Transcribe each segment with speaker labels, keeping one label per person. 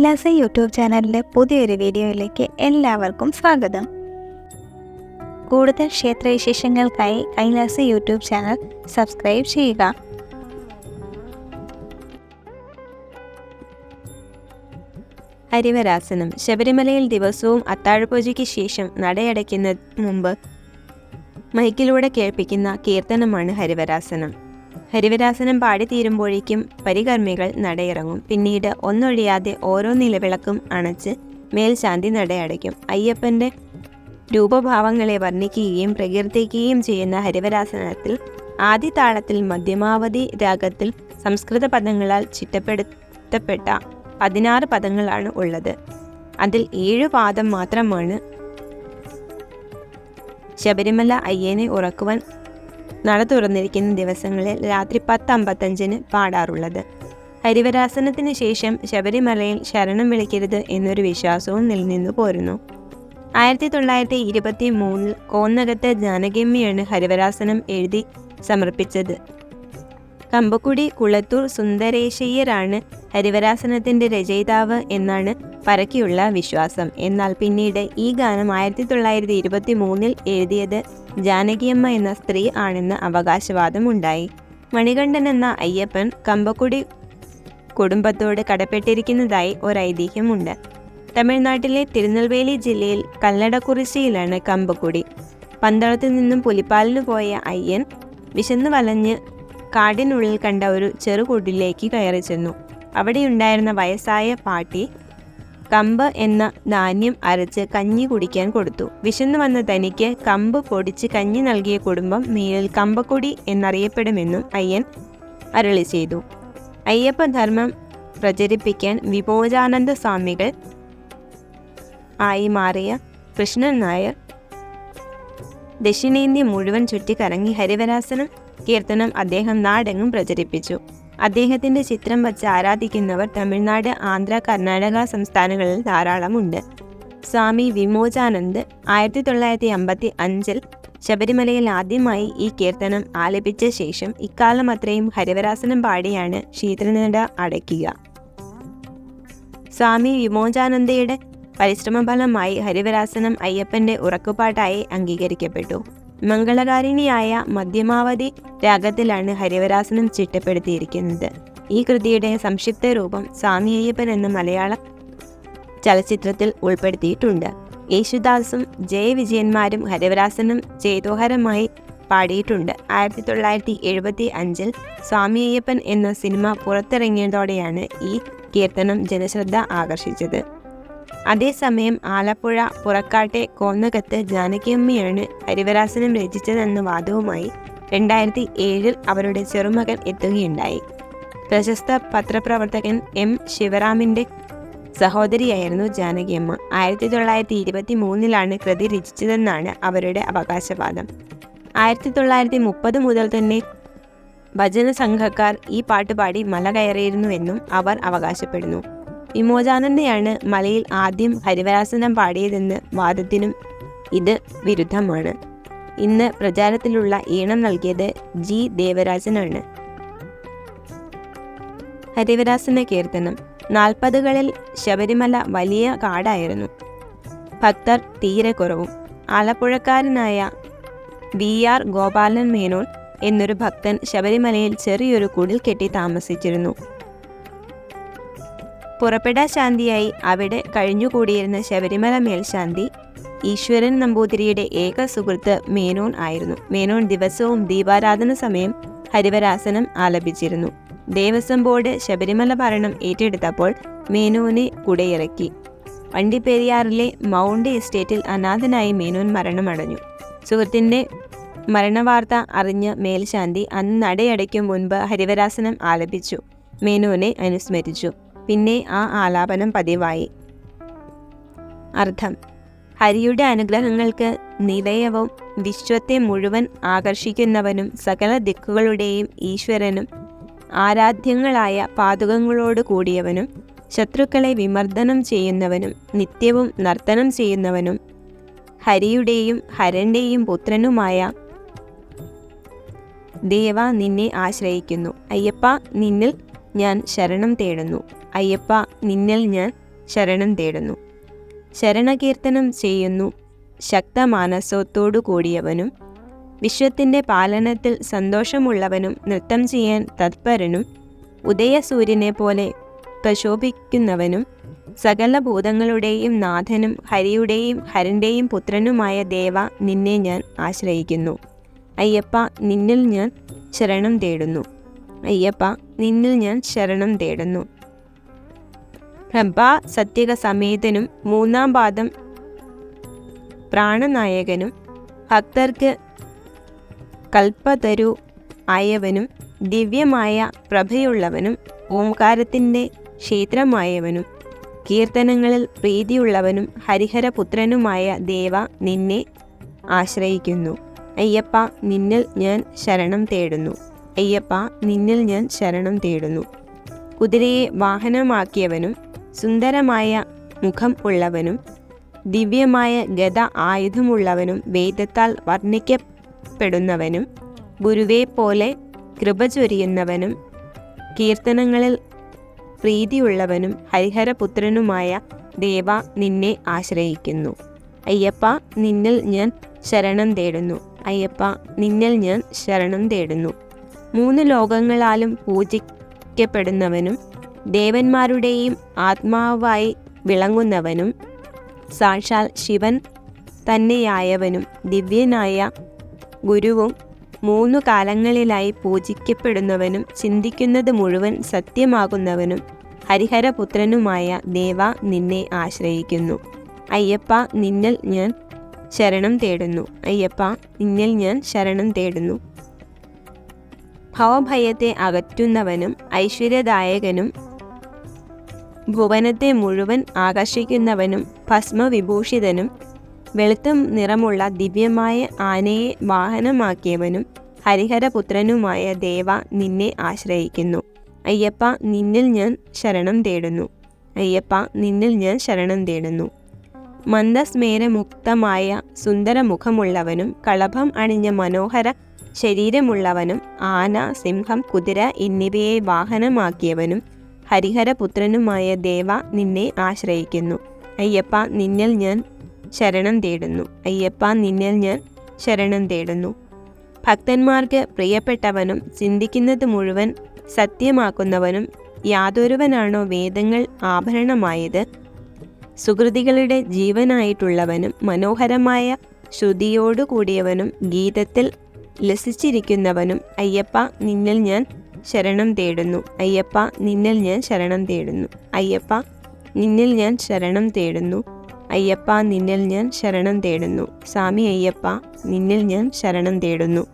Speaker 1: Kailasa YouTube ചാനലിന്റെ പുതിയൊരു വീഡിയോയിലേക്ക് എല്ലാവർക്കും സ്വാഗതം. കൂടുതൽ ക്ഷേത്രവിശേഷങ്ങൾക്കായി കൈലാസ യൂട്യൂബ് ചാനൽ സബ്സ്ക്രൈബ് ചെയ്യുക.
Speaker 2: ഹരിവരാസനം ശബരിമലയിൽ ദിവസവും അത്താഴപൂജയ്ക്ക് ശേഷം നടയടയ്ക്കുന്ന മുമ്പ് മൈക്കിലൂടെ കേൾപ്പിക്കുന്ന കീർത്തനമാണ് ഹരിവരാസനം. ഹരിവരാസനം പാടി തീരുമ്പോഴേക്കും പരികർമ്മികൾ നടയിറങ്ങും. പിന്നീട് ഒന്നൊഴിയാതെ ഓരോ നിലവിളക്കും അണച്ച് മേൽശാന്തി നടയടയ്ക്കും. അയ്യപ്പന്റെ രൂപഭാവങ്ങളെ വർണിക്കുകയും പ്രകീർത്തിക്കുകയും ചെയ്യുന്ന ഹരിവരാസനത്തിൽ ആദ്യ താളത്തിൽ മധ്യമാവധി രാഗത്തിൽ സംസ്കൃത പദങ്ങളാൽ ചിട്ടപ്പെടുത്തപ്പെട്ട പതിനാറ് പദങ്ങളാണ് ഉള്ളത്. അതിൽ ഏഴു പാദം മാത്രമാണ് ശബരിമല അയ്യനെ ഉറക്കുവാൻ നട തുറന്നിരിക്കുന്ന ദിവസങ്ങളിൽ രാത്രി പത്ത് അമ്പത്തഞ്ചിന് പാടാറുള്ളത്. ഹരിവരാസനത്തിന് ശേഷം ശബരിമലയിൽ ശരണം വിളിക്കരുത് എന്നൊരു വിശ്വാസവും നിലനിന്നു പോരുന്നു. ആയിരത്തി തൊള്ളായിരത്തി ഇരുപത്തി മൂന്നിൽ കോന്നകത്ത് ജാനകമ്മിയാണ് ഹരിവരാസനം എഴുതി സമർപ്പിച്ചത്. കമ്പക്കുടി കുളത്തൂർ സുന്ദരേശയ്യരാണ് ഹരിവരാസനത്തിന്റെ രചയിതാവ് എന്നാണ് പരക്കെയുള്ള വിശ്വാസം. എന്നാൽ പിന്നീട് ഈ ഗാനം ആയിരത്തി തൊള്ളായിരത്തി ഇരുപത്തി മൂന്നിൽ എഴുതിയത് ജാനകിയമ്മ എന്ന സ്ത്രീ ആണെന്ന് അവകാശവാദം ഉണ്ടായി. മണികണ്ഠൻ എന്ന അയ്യപ്പൻ കമ്പക്കുടി കുടുംബത്തോട് കടപ്പെട്ടിരിക്കുന്നതായി ഒരൈതിഹ്യമുണ്ട്. തമിഴ്നാട്ടിലെ തിരുനെൽവേലി ജില്ലയിൽ കല്ലടക്കുറിശ്ശിയിലാണ് കമ്പക്കുടി. പന്തളത്തിൽ നിന്നും പുലിപ്പാലിന് പോയ അയ്യൻ വിശന്നു വലഞ്ഞ് കാടിനുള്ളിൽ കണ്ട ഒരു ചെറുകൂട്ടിലേക്ക് കയറി ചെന്നു. അവിടെയുണ്ടായിരുന്ന വയസ്സായ പാട്ടി കമ്പ് എന്ന ധാന്യം അരച്ച് കഞ്ഞി കുടിക്കാൻ കൊടുത്തു. വിശന്നു വന്ന തനിക്ക് കമ്പ് പൊടിച്ച് കഞ്ഞി നൽകിയ കുടുംബം മേലിൽ കമ്പക്കൊടി എന്നറിയപ്പെടുമെന്നും അയ്യൻ അരളി ചെയ്തു. അയ്യപ്പ ധർമ്മം പ്രചരിപ്പിക്കാൻ വിഭോജാനന്ദ സ്വാമികൾ ആയി മാറിയ കൃഷ്ണൻ നായർ ദക്ഷിണേന്ത്യ മുഴുവൻ ചുറ്റിക്കറങ്ങി ഹരിവരാസനം കീർത്തനം അദ്ദേഹം നാടെങ്ങും പ്രചരിപ്പിച്ചു. അദ്ദേഹത്തിന്റെ ചിത്രം വച്ച് ആരാധിക്കുന്നവർ തമിഴ്നാട് ആന്ധ്ര കർണാടക സംസ്ഥാനങ്ങളിൽ ധാരാളമുണ്ട്. സ്വാമി വിമോചാനന്ദ് ആയിരത്തി തൊള്ളായിരത്തി അമ്പത്തി അഞ്ചിൽ ശബരിമലയിൽ ആദ്യമായി ഈ കീർത്തനം ആലപിച്ച ശേഷം ഇക്കാലം അത്രയും ഹരിവരാസനം പാടിയാണ് ശീതനട അടയ്ക്കുക. സ്വാമി വിമോചാനന്ദയുടെ പരിശ്രമഫലമായി ഹരിവരാസനം അയ്യപ്പന്റെ ഉറക്കുപാട്ടായി അംഗീകരിക്കപ്പെട്ടു. മംഗളകാരിണിയായ മധ്യമാവതി രാഗത്തിലാണ് ഹരിവരാസനം ചിട്ടപ്പെടുത്തിയിരിക്കുന്നത്. ഈ കൃതിയുടെ സംക്ഷിപ്ത രൂപം സ്വാമി അയ്യപ്പൻ എന്ന മലയാള ചലച്ചിത്രത്തിൽ ഉൾപ്പെടുത്തിയിട്ടുണ്ട്. യേശുദാസും ജയവിജയന്മാരും ഹരിവരാസനം ചേതോഹരമായി പാടിയിട്ടുണ്ട്. ആയിരത്തി തൊള്ളായിരത്തി എഴുപത്തി അഞ്ചിൽ സ്വാമി അയ്യപ്പൻ എന്ന സിനിമ പുറത്തിറങ്ങിയതോടെയാണ് ഈ കീർത്തനം ജനശ്രദ്ധ ആകർഷിച്ചത്. അതേസമയം ആലപ്പുഴ പുറക്കാട്ടെ കോന്നകത്ത് ജാനകിയമ്മയാണ് ഹരിവരാസനം രചിച്ചതെന്ന വാദവുമായി രണ്ടായിരത്തി ഏഴിൽ അവരുടെ ചെറുമകൻ എത്തുകയുണ്ടായി. പ്രശസ്ത പത്രപ്രവർത്തകൻ എം ശിവറാമിന്റെ സഹോദരിയായിരുന്നു ജാനകിയമ്മ. ആയിരത്തി തൊള്ളായിരത്തി ഇരുപത്തി മൂന്നിലാണ് കൃതി രചിച്ചതെന്നാണ് അവരുടെ അവകാശവാദം. ആയിരത്തി തൊള്ളായിരത്തി മുപ്പത് മുതൽ തന്നെ ഭജന സംഘക്കാർ ഈ പാട്ടുപാടി മല കയറിയിരുന്നുവെന്നും അവർ അവകാശപ്പെടുന്നു. വിമോചാനന്ദയാണ് മലയിൽ ആദ്യം ഹരിവരാസനം പാടിയതെന്ന് വാദത്തിനും ഇത് വിരുദ്ധമാണ്. ഇന്ന് പ്രചാരത്തിലുള്ള ഈണം നൽകിയത് ജി. ദേവരാജനാണ്. ഹരിവരാസന കീർത്തനം. നാൽപ്പതുകളിൽ ശബരിമല വലിയ കാടായിരുന്നു. ഭക്തർ തീരെ കുറവും. ആലപ്പുഴക്കാരനായ വി. ആർ. ഗോപാലൻ മേനോൻ എന്നൊരു ഭക്തൻ ശബരിമലയിൽ ചെറിയൊരു കുടിൽ കെട്ടി താമസിച്ചിരുന്നു. പുറപ്പെടാ ശാന്തിയായി അവിടെ കഴിഞ്ഞുകൂടിയിരുന്ന ശബരിമല മേൽശാന്തി ഈശ്വരൻ നമ്പൂതിരിയുടെ ഏക സുഹൃത്ത് മേനോൻ ആയിരുന്നു. മേനോൻ ദിവസവും ദീപാരാധന സമയം ഹരിവരാസനം ആലപിച്ചിരുന്നു. ദേവസ്വം ബോർഡ് ശബരിമല ഭരണം ഏറ്റെടുത്തപ്പോൾ മേനോനെ കുടയിറക്കി. വണ്ടിപ്പെരിയാറിലെ മൗണ്ട് എസ്റ്റേറ്റിൽ അനാഥനായി മേനോൻ മരണമടഞ്ഞു. സുഹൃത്തിന്റെ മരണവാർത്ത അറിഞ്ഞ മേൽശാന്തി അന്ന് നടയടയ്ക്കും മുൻപ് ഹരിവരാസനം ആലപിച്ചു. മേനോനെ അനുസ്മരിച്ചു. പിന്നെ ആ ആലാപനം പതിവായി. അർത്ഥം ഹരിയുടെ അനുഗ്രഹങ്ങൾക്ക് നിലയവും വിശ്വത്തെ മുഴുവൻ ആകർഷിക്കുന്നവനും സകല ദിക്കുകളുടെയും ഈശ്വരനും ആരാധ്യങ്ങളായ പാതുകങ്ങളോട് കൂടിയവനും ശത്രുക്കളെ വിമർദ്ദനം ചെയ്യുന്നവനും നിത്യവും നർത്തനം ചെയ്യുന്നവനും ഹരിയുടെയും ഹരന്റെയും പുത്രനുമായ ദേവ നിന്നെ ആശ്രയിക്കുന്നു. അയ്യപ്പ നിന്നിൽ ഞാൻ ശരണം തേടുന്നു. അയ്യപ്പ നിന്നിൽ ഞാൻ ശരണം തേടുന്നു. ശരണകീർത്തനം ചെയ്യുന്നു. ശക്ത ശക്തമാനസത്തോടു കൂടിയവനും വിശ്വത്തിന്റെ പാലനത്തിൽ സന്തോഷമുള്ളവനും നൃത്തം ചെയ്യാൻ തത്പരനും ഉദയസൂര്യനെ പോലെ പ്രശോഭിക്കുന്നവനും സകല ഭൂതങ്ങളുടെയും നാഥനും ഹരിയുടെയും ഹരന്റെയും പുത്രനുമായ ദേവ നിന്നെ ഞാൻ ആശ്രയിക്കുന്നു. അയ്യപ്പ നിന്നിൽ ഞാൻ ശരണം തേടുന്നു. അയ്യപ്പ നിന്നിൽ ഞാൻ ശരണം തേടുന്നു. പ്രഭാ സത്യക സമേതനും മൂന്നാം പാദം പ്രാണനായകനും ഭക്തർക്ക് കൽപ്പതരു ആയവനും ദിവ്യമായ പ്രഭയുള്ളവനും ഓംകാരത്തിന്റെ ക്ഷേത്രമായവനും കീർത്തനങ്ങളിൽ പ്രീതിയുള്ളവനും ഹരിഹരപുത്രനുമായ ദേവ നിന്നെ ആശ്രയിക്കുന്നു. അയ്യപ്പ നിന്നിൽ ഞാൻ ശരണം തേടുന്നു. അയ്യപ്പ നിന്നിൽ ഞാൻ ശരണം തേടുന്നു. കുതിരയെ വാഹനമാക്കിയവനും സുന്ദരമായ മുഖം ഉള്ളവനും ദിവ്യമായ ഗത ആയുധമുള്ളവനും വേദത്താൽ വർണിക്കപ്പെടുന്നവനും ഗുരുവെ പോലെ കൃപ ചൊരിയുന്നവനും കീർത്തനങ്ങളിൽ പ്രീതിയുള്ളവനും ഹരിഹരപുത്രനുമായ ദേവ നിന്നെ ആശ്രയിക്കുന്നു. അയ്യപ്പ നിന്നിൽ ഞാൻ ശരണം തേടുന്നു. അയ്യപ്പ നിന്നിൽ ഞാൻ ശരണം തേടുന്നു. മൂന്ന് ലോകങ്ങളാലും പൂജിക്കപ്പെടുന്നവനും ദേവന്മാരുടെയും ആത്മാവായി വിളങ്ങുന്നവനും സാക്ഷാൽ ശിവൻ തന്നെയായവനും ദിവ്യനായ ഗുരുവും മൂന്നു കാലങ്ങളിലായി പൂജിക്കപ്പെടുന്നവനും ചിന്തിക്കുന്നത് മുഴുവൻ സത്യമാകുന്നവനും ഹരിഹരപുത്രനുമായ ദേവ നിന്നെ ആശ്രയിക്കുന്നു. അയ്യപ്പ നിന്നിൽ ഞാൻ ശരണം തേടുന്നു. അയ്യപ്പ നിന്നിൽ ഞാൻ ശരണം തേടുന്നു. ഭവഭയത്തെ അകറ്റുന്നവനും ഐശ്വര്യദായകനും ഭുവനത്തെ മുഴുവൻ ആകർഷിക്കുന്നവനും ഭസ്മവിഭൂഷിതനും വെളുത്ത നിറമുള്ള ദിവ്യമായ ആനയെ വാഹനമാക്കിയവനും ഹരിഹരപുത്രനുമായ ദേവ നിന്നെ ആശ്രയിക്കുന്നു. അയ്യപ്പ നിന്നിൽ ഞാൻ ശരണം തേടുന്നു. അയ്യപ്പ നിന്നിൽ ഞാൻ ശരണം തേടുന്നു. മന്ദസ്മേരമുക്തമായ സുന്ദരമുഖമുള്ളവനും കളഭം അണിഞ്ഞ മനോഹര ശരീരമുള്ളവനും ആന സിംഹം കുതിര എന്നിവയെ വാഹനമാക്കിയവനും ഹരിഹരപുത്രനുമായ ദേവ നിന്നെ ആശ്രയിക്കുന്നു. അയ്യപ്പ നിന്നിൽ ഞാൻ ശരണം തേടുന്നു. അയ്യപ്പ നിന്നിൽ ഞാൻ ശരണം തേടുന്നു. ഭക്തന്മാർക്ക് പ്രിയപ്പെട്ടവനും ചിന്തിക്കുന്നത് മുഴുവൻ സത്യമാക്കുന്നവനും യാതൊരുവനാണോ വേദങ്ങൾ ആഭരണമായത്? സുഹൃതികളുടെ ജീവനായിട്ടുള്ളവനും മനോഹരമായ ശ്രുതിയോടുകൂടിയവനും ഗീതത്തിൽ ലസിച്ചിരിക്കുന്നവനും അയ്യപ്പ നിന്നിൽ ഞാൻ ശരണം തേടുന്നു. അയ്യപ്പ നിന്നിൽ ഞാൻ ശരണം തേടുന്നു. അയ്യപ്പ നിന്നിൽ ഞാൻ ശരണം തേടുന്നു. അയ്യപ്പ നിന്നിൽ ഞാൻ ശരണം തേടുന്നു. സ്വാമി അയ്യപ്പ നിന്നിൽ ഞാൻ ശരണം തേടുന്നു.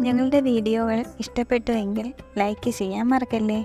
Speaker 1: ഞങ്ങളുടെ വീഡിയോകൾ ഇഷ്ടപ്പെട്ടുവെങ്കിൽ ലൈക്ക് ചെയ്യാൻ മറക്കല്ലേ?